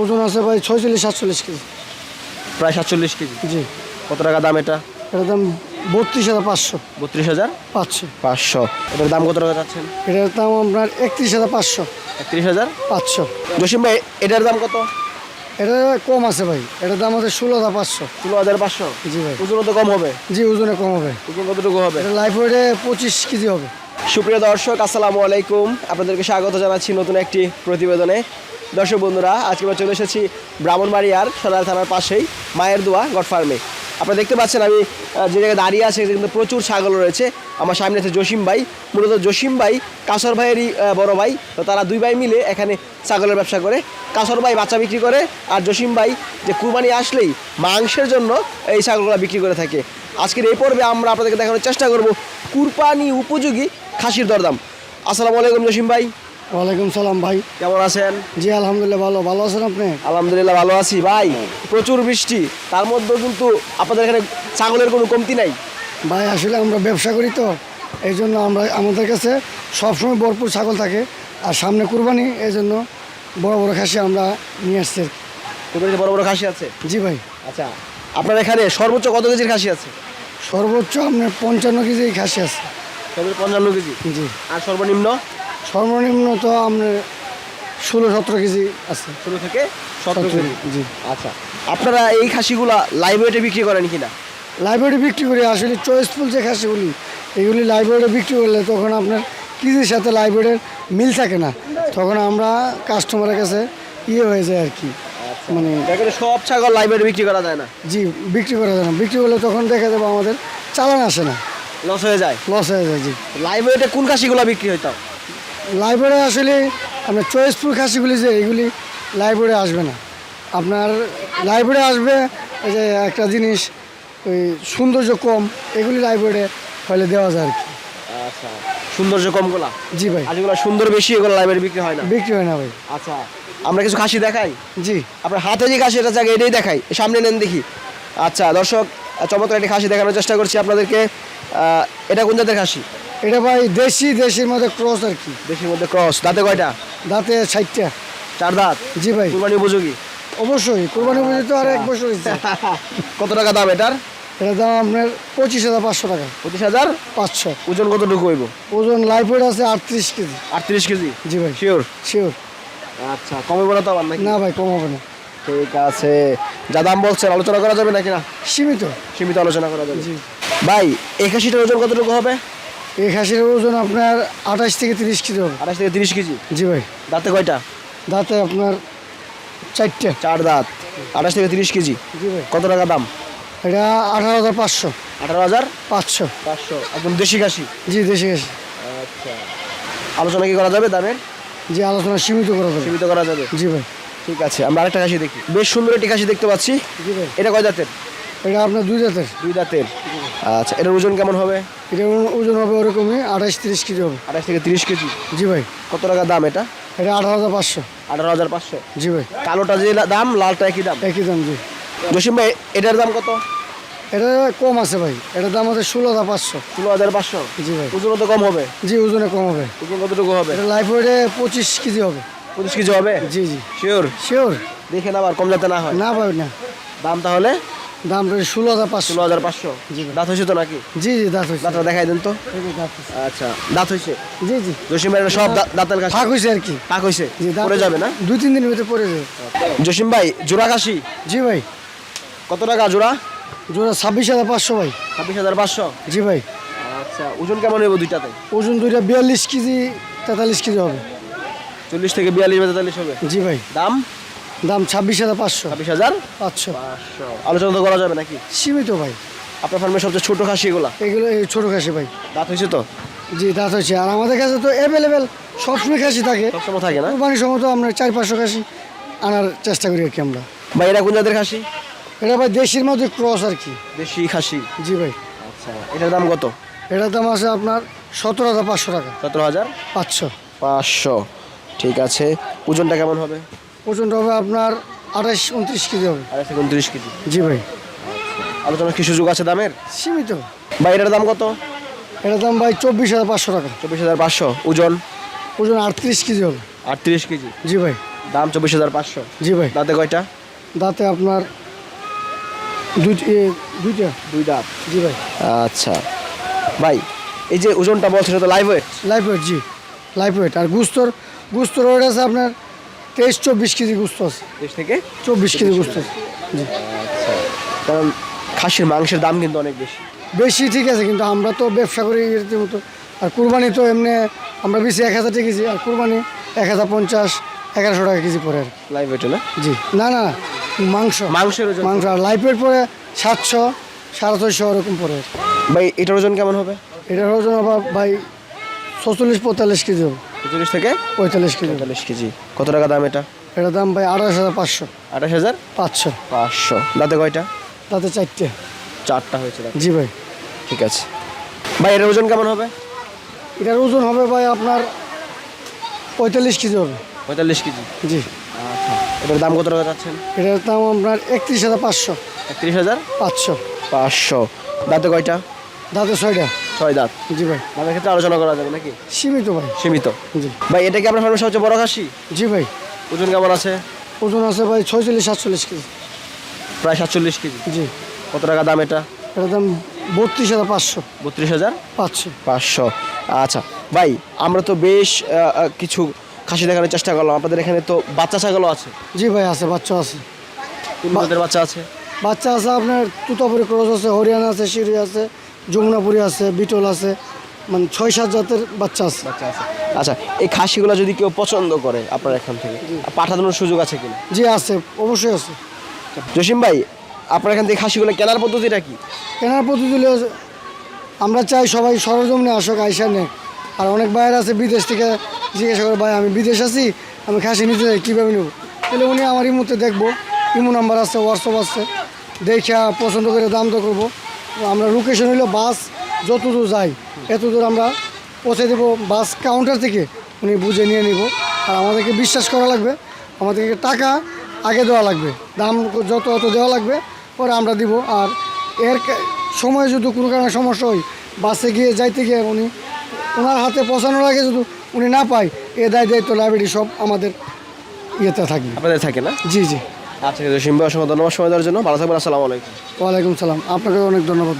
ওজন আছে ভাই ছয়চল্লিশ সাতচল্লিশ কেজি। প্রায় সাতচল্লিশ কেজি? জি। কত টাকা দাম এটা? এটার দাম বত্রিশ হাজার পাঁচশো। বত্রিশ হাজার? পাঁচশো। পাঁচশো। এটার দাম কত টাকা চাচ্ছেন এটার দাম আপনার একত্রিশ হাজার পাঁচশো। একত্রিশ হাজার? পাঁচশো। জসিম ভাই এটার দাম কত? এটা কম আছে ভাই। এটার দাম আছে ষোলো হাজার পাঁচশো। ষোলো হাজার পাঁচশো? জি ভাই। ওজন তো কম হবে? জি ওজনে কম হবে। ওজন কতটুকু হবে? এটা লাইফ ওয়েটে পঁচিশ কেজি হবে। সুপ্রিয় দর্শক আসসালামু আলাইকুম। আপনাদেরকে স্বাগত জানাচ্ছি নতুন একটি প্রতিবেদনে। দর্শক বন্ধুরা, আজকে আমরা চলে এসেছি ব্রাহ্মণবাড়িয়ার সদর থানার পাশেই, মায়ের দোয়া গড ফার্মে। আপনারা দেখতে পাচ্ছেন আমি যে জায়গায় দাঁড়িয়ে আছে কিন্তু প্রচুর ছাগল রয়েছে। আমার সামনে আছে জসিম ভাই, মূলত জসিম ভাই কাসর ভাইয়েরই বড় ভাই। তো তারা দুই ভাই মিলে এখানে ছাগলের ব্যবসা করে। কাসর ভাই বাচ্চা বিক্রি করে, আর জসিম ভাই যে কুরবানি আসলেই মাংসের জন্য এই ছাগলগুলো বিক্রি করে থাকে। আজকের এই পর্বে আমরা আপনাদেরকে দেখানোর চেষ্টা করব কুরবানি উপযোগী খাসির দরদাম। আসসালামু আলাইকুম জসিম ভাই। ওয়ালাইকুম সালাম ভাই। কেমন আছেন? জি আলহামদুলিল্লাহ ভালো। ভালো আছেন আপনি? আলহামদুলিল্লাহ ভালো আছি ভাই। প্রচুর বৃষ্টি। তার মধ্যেও কিন্তু আপনাদের এখানে ছাগলের কোনো কমতি নাই? ভাই আসলে আমরা ব্যবসা করি তো। এই জন্য আমরা আমাদের কাছে সবসময় ভরপুর ছাগল থাকে। আর সামনে কুরবানি এই জন্য বড় বড় খাসি আমরা নিয়ে আসছি। আর কি। কোথায় বড় বড় খাসি আছে? জি ভাই। আচ্ছা আপনার এখানে সর্বোচ্চ কত কেজির খাসি আছে? সর্বোচ্চ আপনার পঞ্চান্ন কেজি খাসি আছে। সর্বোচ্চ পঞ্চান্ন কেজি। জি। আর সর্বনিম্ন? সর্বনিম্ন তো আপনার ষোলো সতেরো কেজি আছে। ষোলো থেকে সতেরো কেজি? জি। আচ্ছা। আপনারা এই খাসিগুলা ওয়েটে বিক্রি করেন কিনা? লাইব্রেরি বিক্রি করি। আসলে চয়েসফুল যে খাসিগুলি এগুলি লাইব্রেরিতে বিক্রি করলে তখন আপনার কেজির সাথে লাইব্রেরির মিল থাকে না। তখন আমরা কাস্টমারের কাছে ইয়ে হয়ে যায় আর কি। মানে সব ছাগল ওয়েটে বিক্রি করা যায় না? জি বিক্রি করা যায় না। বিক্রি করলে তখন দেখা যাবে আমাদের চালান আসে না। লস হয়ে যায়? লস হয়ে যায় জি। ওয়েটে কোন খাসিগুলা বিক্রি হইতাম লাইব্রেরি আসলে আপনার চয়েসফুল খাসিগুলি যে এগুলি লাইব্রেরি আসবে না। আপনার লাইব্রেরি আসবে এই যে একটা জিনিস ওই সৌন্দর্য কম এগুলি লাইব্রেরি হলে দেওয়া যায় আর কি। আচ্ছা সৌন্দর্য কমগুলা? জি ভাই। আর যেগুলো সুন্দর বেশি এগুলো ওয়েটে বিক্রি হয় না? বিক্রি হয় না ভাই। আচ্ছা আমরা কিছু খাসি দেখাই? জি। আপনার হাতে যে খাসি এটা জায়গায় এটাই দেখাই সামনে নেন দেখি। আচ্ছা দর্শক চমৎকার একটি খাসি দেখানোর চেষ্টা করছি আপনাদেরকে। এটা কোন জাতের খাসি? এটা ভাই দেশি দেশির মধ্যে ক্রস আর কি। দেশির মধ্যে ক্রস দাঁতে কয়টা? দাঁতে ষাটটা। চার দাঁত? জি ভাই। কুরবানি উপযোগী? অবশ্যই কোরবানি পুজো তো আর এক বছর হয়েছে। কত টাকা দাম এটার? এটা দাম আপনার পঁচিশ হাজার পাঁচশো টাকা। পঁচিশ হাজার? পাঁচশো। ওজন কতটুকু হইব? ওজন লাইফ ওয়েট আছে আটত্রিশ কেজি। আটত্রিশ কেজি? জি ভাই। শিওর শিওর আচ্ছা কমে বলা তো আবার না ভাই কম হবে না। ঠিক আছে। যা দাম বলছেন আলোচনা করা যাবে নাকি না? সীমিত। সীমিত আলোচনা করা যাবে। জি। ভাই এই খাসিটার ওজন কতটুকু হবে? এই খাসির ওজন আপনার আঠাশ থেকে তিরিশ কেজি হবে। আঠাশ থেকে তিরিশ কেজি? জি ভাই। দাঁতে কয়টা? দাঁতে আপনার চারটে। চার দাঁত। আঠাশ থেকে তিরিশ কেজি? জি ভাই। কত টাকা দাম? এটা আঠারো হাজার পাঁচশো। আঠারো হাজার? পাঁচশো। পাঁচশো। একদম দেশি খাসি? জি দেশি খাসি। আচ্ছা। আলোচনা কি করা যাবে দামের? জি আলোচনা সীমিত করা যাবে। সীমিত করা যাবে। জি ভাই। ঠিক আছে আমরা আরেকটা খাসি দেখি। বেশ সুন্দর একটি খাসি দেখতে পাচ্ছি। জি ভাই। এটা কয় দাঁতের? এটা আপনার দুই জাতের দুই দাঁতের। আচ্ছা এটার ওজন কেমন হবে? এটা ওজন হবে ওরকমই আঠাশ তিরিশ কেজি হবে। আঠাশ থেকে তিরিশ কেজি? জি ভাই। কত টাকা দাম এটা? এটা আঠারো হাজার পাঁচশো। আঠারো হাজার পাঁচশো? জি ভাই। কালোটা যে দাম লালটা একই দাম? একই দাম জি। জসিম ভাই এটার দাম কত? এটা কম আছে ভাই। এটার দাম আছে ষোলো হাজার পাঁচশো। ষোলো হাজার পাঁচশো? জি ভাই। ওজন তো কম হবে? জি ওজনে কম হবে। ওজন কতটুকু হবে? এটা লাইফ ওয়েটে পঁচিশ কেজি হবে। পঁচিশ কেজি হবে? জি জি। শিওর শিওর দেখেন আবার কম যাতে না হয়। না ভাই না। দাম তাহলে? দাম রয়েছে ষোলো হাজার পাঁচশো। ষোলো হাজার পাঁচশো? জি। দাঁত হয়েছে তো নাকি? জি জি দাঁত হয়েছে। দাঁতটা দেখাই দেন তো। আচ্ছা দাঁত হয়েছে? জি জি। জসিম ভাই সব দাঁতের কাছে ফাঁক হয়েছে আর কি। পাক হয়েছে? জি পড়ে যাবে না? দুই তিন দিনের ভিতরে পড়ে যাবে। জসিম ভাই জোড়া খাসি? জি ভাই। কত টাকা জোড়া? জোড়া ছাব্বিশ হাজার পাঁচশো ভাই। ছাব্বিশ হাজার পাঁচশো? জি ভাই। আচ্ছা ওজন কেমন হইব দুইটাতে? ওজন দুইটা বিয়াল্লিশ কেজি তেতাল্লিশ কেজি হবে। চল্লিশ থেকে বিয়াল্লিশ বা তেতাল্লিশ হবে? জি ভাই। দাম? দাম ছাব্বিশ হাজার পাঁচশো। ছাব্বিশ হাজার? পাঁচশো। পাঁচশো। আলোচনা তো করা যাবে নাকি? সীমিত ভাই। আপনার ফার্মের সবচেয়ে ছোট খাসি এগুলা? এগুলো এই ছোটো খাসি ভাই। দাঁত হয়েছে তো? জি দাঁত হয়েছে। আর আমাদের কাছে তো অ্যাভেলেবেল সবসময় খাসি থাকে। সবসময় থাকে না? কোরবানির সময় তো আমরা চার পাঁচশো খাসি আনার চেষ্টা করি আর কি আমরা। ভাই এরা কোন জাতের খাসি? এটা ভাই দেশির মধ্যে ক্রস আর কি। দেশি খাসি? জি ভাই। আচ্ছা এটার দাম কত? এটার দাম আছে আপনার সতেরো হাজার পাঁচশো টাকা। সতেরো হাজার? পাঁচশো। পাঁচশো। ঠিক আছে। ওজনটা কেমন হবে? ওজনটা হবে আপনার আঠাশ উনত্রিশ কেজি হবে। থেকে উনত্রিশ কেজি। জি ভাই। আলোচনা কি সুযোগ আছে দামের? সীমিত। ভাই এটার দাম কত? এটার দাম ভাই চব্বিশ হাজার পাঁচশো টাকা। চব্বিশ হাজার পাঁচশো। ওজন? ওজন আটত্রিশ কেজি হবে। আটত্রিশ কেজি। জি ভাই। দাম চব্বিশ হাজার পাঁচশো। জি ভাই। দাঁতে কয়টা? দাঁতে আপনার দুই দুইটা। দুই দাঁত। জি ভাই। আচ্ছা। ভাই এই যে ওজনটা বলছে সেটা তো লাইভ ওয়েট লাইফ ওয়েট জি। লাইফ ওয়েট আর গুস্তর গুস্তর ওয়েট আছে আপনার তেইশ চব্বিশ কেজি গুস্ত আছে। দেশ থেকে? চব্বিশ কেজি গুস্ত আছে। জি। আচ্ছা। কারণ খাসির মাংসের দাম কিন্তু অনেক বেশি। বেশি ঠিক আছে কিন্তু আমরা তো ব্যবসা করি এর মতো। আর কুরবানি তো এমনি আমরা বেশি এক হাজার টাকা কেজি আর কুরবানি এক হাজার পঞ্চাশ এগারোশো টাকা কেজি পরে আর কি। লাইভ ওয়েটে না? জি। না না মাংস। মাংসের ওজন মাংস আর লাইফের পরে সাতশো সাড়ে ছয়শো ওরকম পরে আর কি। ভাই এটার ওজন কেমন হবে? এটার ওজন আবার ভাই ছচল্লিশ পঁয়তাল্লিশ কেজি হবে। পঁয়ত্রিশ থেকে? পঁয়তাল্লিশ কেজি। পঁয়তাল্লিশ কেজি। কত টাকা দাম এটা? এটার দাম ভাই আঠাশ হাজার পাঁচশো। আঠাশ হাজার? পাঁচশো। পাঁচশো। দাঁতে কয়টা? তাতে চারটে। চারটা হয়েছে জি ভাই। ঠিক আছে। ভাই এর ওজন কেমন হবে? এটার ওজন হবে ভাই আপনার পঁয়তাল্লিশ কেজি হবে। পঁয়তাল্লিশ কেজি? জি। আচ্ছা। এটার দাম কত টাকা চাচ্ছেন এটার দাম আপনার একত্রিশ হাজার পাঁচশো। একত্রিশ হাজার? পাঁচশো। পাঁচশো। দাঁতে কয়টা? দাঁতে ছয়টা। ছয় দাঁত। জি ভাই। দামের ক্ষেত্রে আলোচনা করা যাবে নাকি? সীমিত ভাই। সীমিত। জি। ভাই এটা কি আপনার ফার্মের সবচেয়ে বড় খাসি? জি ভাই। ওজন কেমন আছে? ওজন আছে ভাই ছয়চল্লিশ সাতচল্লিশ কেজি। প্রায় সাতচল্লিশ কেজি। জি। কত টাকা দাম এটা? এটার দাম বত্রিশ হাজার পাঁচশো। বত্রিশ হাজার? পাঁচশো। পাঁচশো। আচ্ছা ভাই আমরা তো বেশ কিছু খাসি দেখানোর চেষ্টা করলাম। আপনাদের এখানে তো বাচ্চা ছাগলও আছে। জি ভাই আছে বাচ্চা আছে। বাচ্চা আছে? বাচ্চা আছে আপনার তুতাপুরি ক্রস আছে হরিয়ানা আছে সিঁড়ি আছে। যমুনাপুরি আছে বিটল আছে মানে ছয় সাত জাতের বাচ্চা আছে। বাচ্চা আছে। আচ্ছা এই খাসিগুলো যদি কেউ পছন্দ করে আপনার এখান থেকে পাঠানোর সুযোগ আছে কিনা? জি আছে অবশ্যই আছে। জসিম ভাই আপনার এখান থেকে খাসিগুলো কেনার পদ্ধতিটা কি? কেনার পদ্ধতি হলো আমরা চাই সবাই সরজমিনে আসুক আইসা নেক। আর অনেক বাইরে আছে বিদেশ থেকে জিজ্ঞাসা করে ভাই আমি বিদেশ আছি আমি খাসি নিতে চাই কীভাবে নেব? তাহলে উনি আমার ইমোতে দেখব। ইমো নাম্বার আছে হোয়াটসঅ্যাপ আছে দেখা পছন্দ করে দাম তো করব। আমরা লোকেশন হইল বাস যত দূর যাই এত দূর আমরা পৌঁছে দেবো বাস কাউন্টার থেকে উনি বুঝে নিয়ে নিব। আর আমাদেরকে বিশ্বাস করা লাগবে আমাদেরকে টাকা আগে দেওয়া লাগবে দাম যত অত দেওয়া লাগবে পরে আমরা দিব। আর এর সময় যদি কোনো কারণে সমস্যা হয় বাসে গিয়ে যাইতে গিয়ে উনি ওনার হাতে পৌঁছানোর আগে যদি উনি না পায় এ দায় দায়িত্ব লাইব্রেরি সব আমাদের ইয়েতে থাকবে থাকে না? জি জি। আচ্ছা ধন্যবাদ সময় দেওয়ার জন্য। ভালো থাকবেন আসসালামু আলাইকুম। ওয়ালাইকুম সালাম। আপনাকে অনেক ধন্যবাদ।